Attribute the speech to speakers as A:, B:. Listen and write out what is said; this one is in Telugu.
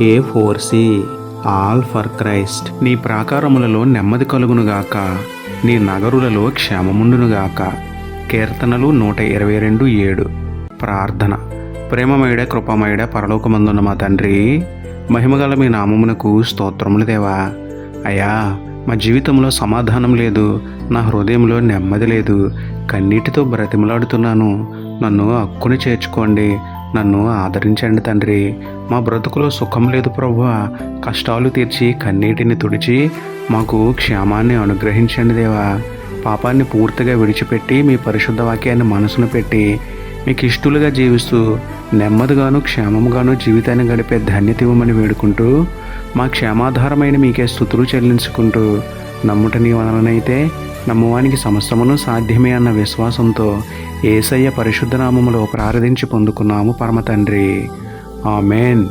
A: A four C all for Christ నీ ప్రాకారములలో నెమ్మది కలుగునుగాక. నీ నగరులలో క్షేమముండునుగాక. కీర్తనలు నూట ఇరవై రెండు ఏడు. ప్రార్థన. ప్రేమమయుడ కృపమయుడ పరలోకమందున్న మా తండ్రి మహిమగల మీ నామమునకు స్తోత్రములు దేవా. అయ్యా మా జీవితంలో సమాధానం లేదు. నా హృదయంలో నెమ్మది లేదు. కన్నీటితో బ్రతిమలాడుతున్నాను. నన్ను హక్కును చేర్చుకోండి. నన్ను ఆదరించండి తండ్రి. మా బ్రతుకులో సుఖం లేదు ప్రభువా. కష్టాలు తీర్చి కన్నీటిని తుడిచి మాకు క్షేమాన్ని అనుగ్రహించండి దేవా. పాపాన్ని పూర్తిగా విడిచిపెట్టి మీ పరిశుద్ధ వాక్యాన్ని మనసును పెట్టి మీకు ఇష్టలుగా జీవిస్తూ నెమ్మదిగాను క్షేమంగాను జీవితాన్ని గడిపే ధన్యత ఇవ్వమని వేడుకుంటూ మా క్షేమాధారమైన మీకే స్థుతులు చెల్లించుకుంటూ నమ్ముట నీ వలనైతే నమ్మువానికి సమస్తమును సాధ్యమే అన్న విశ్వాసంతో ఏసయ్య పరిశుద్ధనామములో ప్రార్థించి పొందుకున్నాము పరమ తండ్రి ఆమెన్.